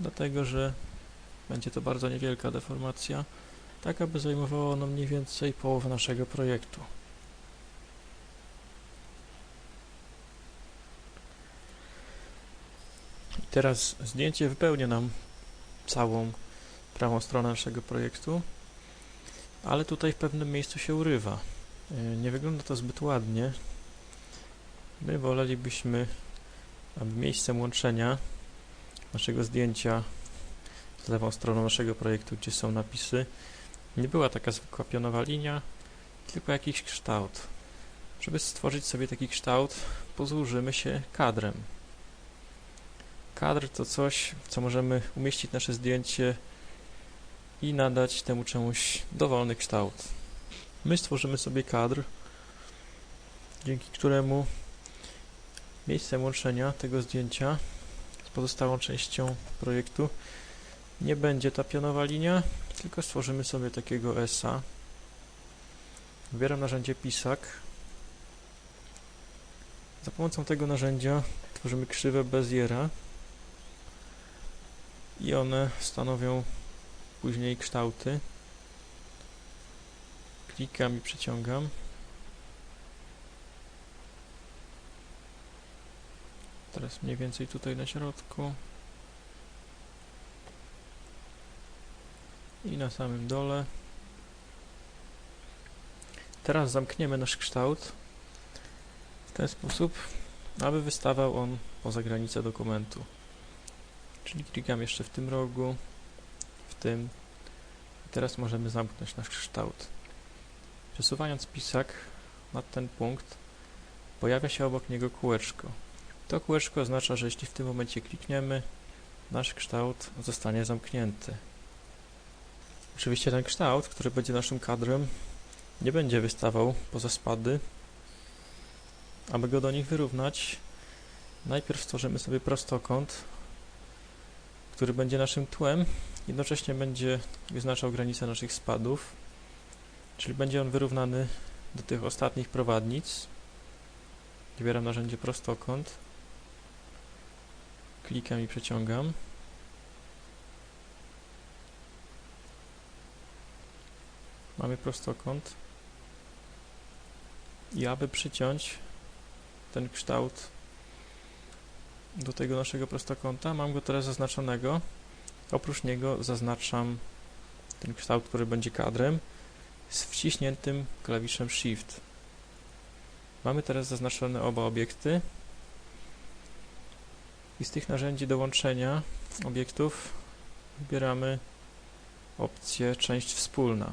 dlatego że będzie to bardzo niewielka deformacja, tak aby zajmowało ono mniej więcej połowę naszego projektu. Teraz zdjęcie wypełnia nam całą prawą stronę naszego projektu, ale tutaj w pewnym miejscu się urywa. E, Nie wygląda to zbyt ładnie. My wolelibyśmy, aby miejscem łączenia naszego zdjęcia z lewą stroną naszego projektu, gdzie są napisy, nie była taka zwykła pionowa linia, tylko jakiś kształt. Żeby stworzyć sobie taki kształt, posłużymy się kadrem. Kadr to coś, co możemy umieścić nasze zdjęcie i nadać temu czemuś dowolny kształt. My stworzymy sobie kadr, dzięki któremu miejscem łączenia tego zdjęcia pozostałą częścią projektu nie będzie ta pionowa linia, tylko stworzymy sobie takiego ESA. Wybieram narzędzie Pisak. Za pomocą tego narzędzia tworzymy krzywe Beziera i one stanowią później kształty. Klikam i przeciągam. Teraz mniej więcej tutaj na środku. I na samym dole. Teraz zamkniemy nasz kształt w ten sposób, aby wystawał on poza granicę dokumentu. Czyli klikam jeszcze w tym rogu, w tym. I teraz możemy zamknąć nasz kształt. Przesuwając pisak nad ten punkt, pojawia się obok niego kółeczko. To kółeczko oznacza, że jeśli w tym momencie klikniemy, nasz kształt zostanie zamknięty. Oczywiście ten kształt, który będzie naszym kadrem, nie będzie wystawał poza spady. Aby go do nich wyrównać, najpierw stworzymy sobie prostokąt, który będzie naszym tłem, jednocześnie będzie wyznaczał granice naszych spadów, czyli będzie on wyrównany do tych ostatnich prowadnic. Wybieram narzędzie prostokąt, klikam i przeciągam. Mamy prostokąt. I aby przyciąć ten kształt do tego naszego prostokąta, mam go teraz zaznaczonego. Oprócz niego zaznaczam ten kształt, który będzie kadrem z wciśniętym klawiszem Shift. Mamy teraz zaznaczone oba obiekty i z tych narzędzi do łączenia obiektów wybieramy opcję część wspólna.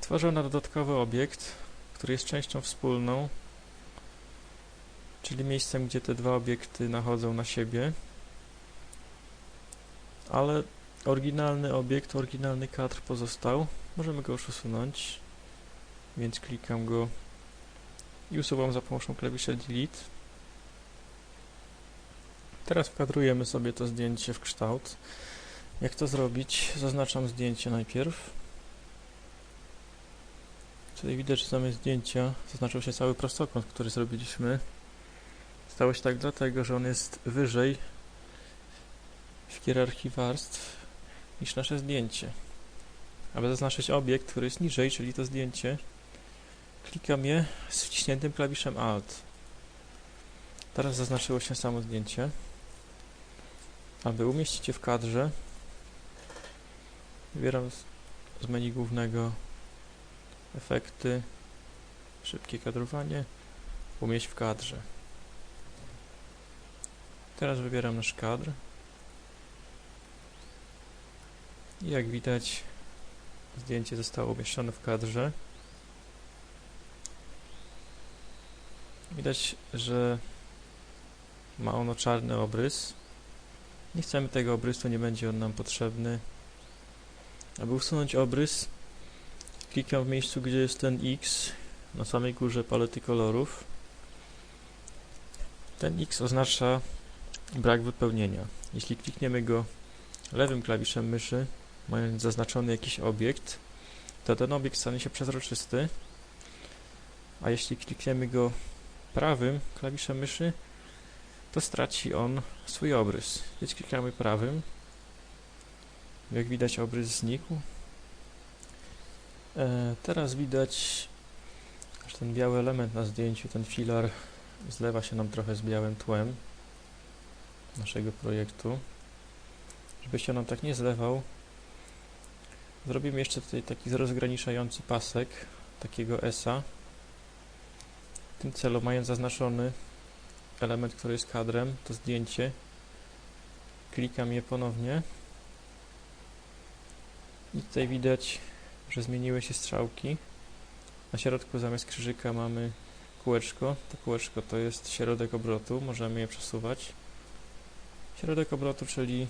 Tworzę dodatkowy obiekt, który jest częścią wspólną, czyli miejscem, gdzie te dwa obiekty nachodzą na siebie, ale oryginalny obiekt, oryginalny kadr pozostał. Możemy go już usunąć, więc klikam go i usuwam za pomocą klawisza Delete. Teraz wkadrujemy sobie to zdjęcie w kształt. Jak to zrobić? Zaznaczam zdjęcie najpierw. Tutaj widać, że zamiast zdjęcia zaznaczył się cały prostokąt, który zrobiliśmy. Stało się tak dlatego, że on jest wyżej w hierarchii warstw niż nasze zdjęcie. Aby zaznaczyć obiekt, który jest niżej, czyli to zdjęcie, klikam je z wciśniętym klawiszem Alt. Teraz zaznaczyło się samo zdjęcie. Aby umieścić je w kadrze, wybieram z, menu głównego efekty, szybkie kadrowanie, umieść w kadrze. Teraz wybieram nasz kadr. I jak widać, zdjęcie zostało umieszczone w kadrze. Widać, że ma ono czarny obrys. Nie chcemy tego obrysu, nie będzie on nam potrzebny. Aby usunąć obrys, klikam w miejscu, gdzie jest ten X na samej górze palety kolorów. Ten X oznacza brak wypełnienia. Jeśli klikniemy go lewym klawiszem myszy, mając zaznaczony jakiś obiekt, to ten obiekt stanie się przezroczysty, a jeśli klikniemy go prawym klawiszem myszy, to straci on swój obrys. Więc klikamy prawym. Jak widać obrys znikł. E, teraz widać, że ten biały element na zdjęciu, ten filar zlewa się nam trochę z białym tłem naszego projektu. Żeby się nam tak nie zlewał, zrobimy jeszcze tutaj taki rozgraniczający pasek, takiego ESA. W tym celu, mając zaznaczony element, który jest kadrem, to zdjęcie, klikam je ponownie i tutaj widać, że zmieniły się strzałki. Na środku zamiast krzyżyka mamy kółeczko. To kółeczko to jest środek obrotu, możemy je przesuwać. Środek obrotu, czyli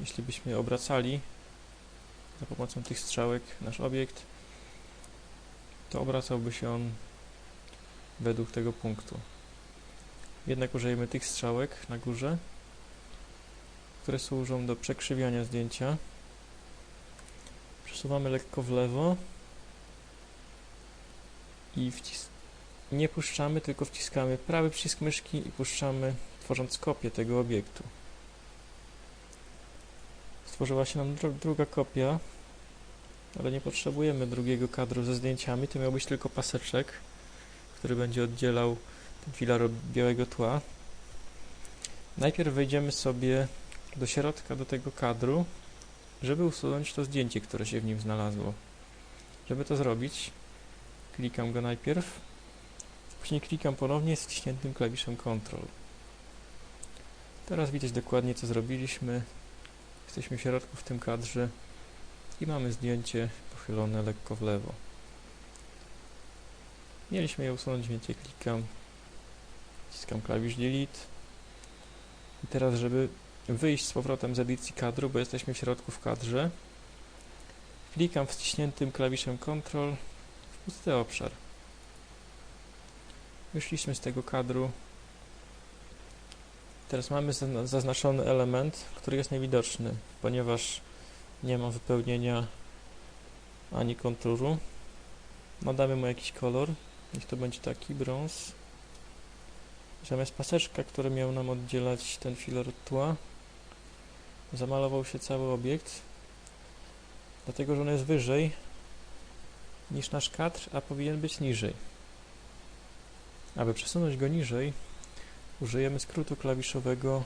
jeśli byśmy obracali za pomocą tych strzałek nasz obiekt, to obracałby się on według tego punktu. Jednak użyjemy tych strzałek na górze, które służą do przekrzywiania zdjęcia. Przesuwamy lekko w lewo i nie puszczamy, tylko wciskamy prawy przycisk myszki i puszczamy, tworząc kopię tego obiektu. Stworzyła się nam dru druga kopia, ale nie potrzebujemy drugiego kadru ze zdjęciami, to miał być tylko paseczek, który będzie oddzielał ten filar od białego tła. Najpierw wejdziemy sobie do środka do tego kadru, żeby usunąć to zdjęcie, które się w nim znalazło. Żeby to zrobić, klikam go najpierw, później klikam ponownie z wciśniętym klawiszem Ctrl. Teraz widać dokładnie co zrobiliśmy. Jesteśmy w środku w tym kadrze i mamy zdjęcie pochylone lekko w lewo. Mieliśmy je usunąć, więc je klikam, wciskam klawisz Delete i teraz, żeby wyjść z powrotem z edycji kadru, bo jesteśmy w środku w kadrze, klikam wciśniętym klawiszem Ctrl w pusty obszar. Wyszliśmy z tego kadru. Teraz mamy zaznaczony element, który jest niewidoczny, ponieważ nie ma wypełnienia ani konturu. Nadamy mu jakiś kolor. Niech to będzie taki brąz. Zamiast paseczka, który miał nam oddzielać ten filar od tła, zamalował się cały obiekt, dlatego że on jest wyżej niż nasz kadr, a powinien być niżej. Aby przesunąć go niżej, użyjemy skrótu klawiszowego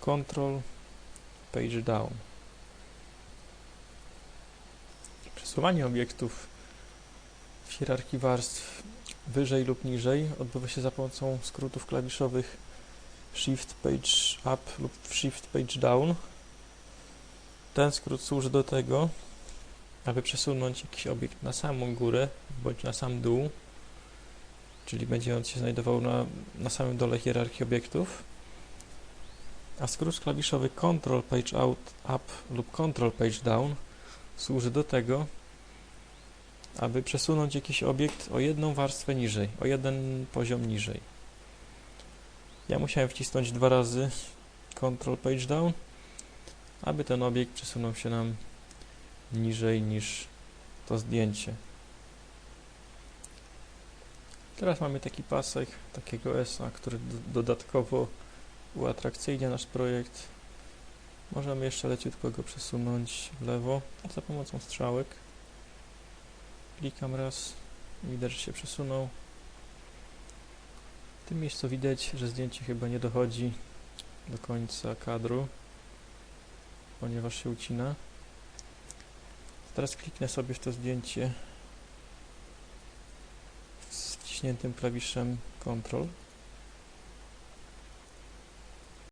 Ctrl Page Down. Przesuwanie obiektów w hierarchii warstw wyżej lub niżej odbywa się za pomocą skrótów klawiszowych Shift Page Up lub Shift Page Down. Ten skrót służy do tego, aby przesunąć jakiś obiekt na samą górę bądź na sam dół, czyli będzie on się znajdował na, na samym dole hierarchii obiektów. A skrót klawiszowy Control Page Out Up lub Control Page Down służy do tego, aby przesunąć jakiś obiekt o jedną warstwę niżej, o jeden poziom niżej. Ja musiałem wcisnąć dwa razy Control Page Down, aby ten obiekt przesunął się nam niżej niż to zdjęcie. Teraz mamy taki pasek, takiego ESA, który dodatkowo uatrakcyjnia nasz projekt. Możemy jeszcze leciutko go przesunąć w lewo za pomocą strzałek. Klikam raz, widać, że się przesunął. W tym miejscu widać, że zdjęcie chyba nie dochodzi do końca kadru, ponieważ się ucina. Teraz kliknę sobie w to zdjęcie z wciśniętym klawiszem Ctrl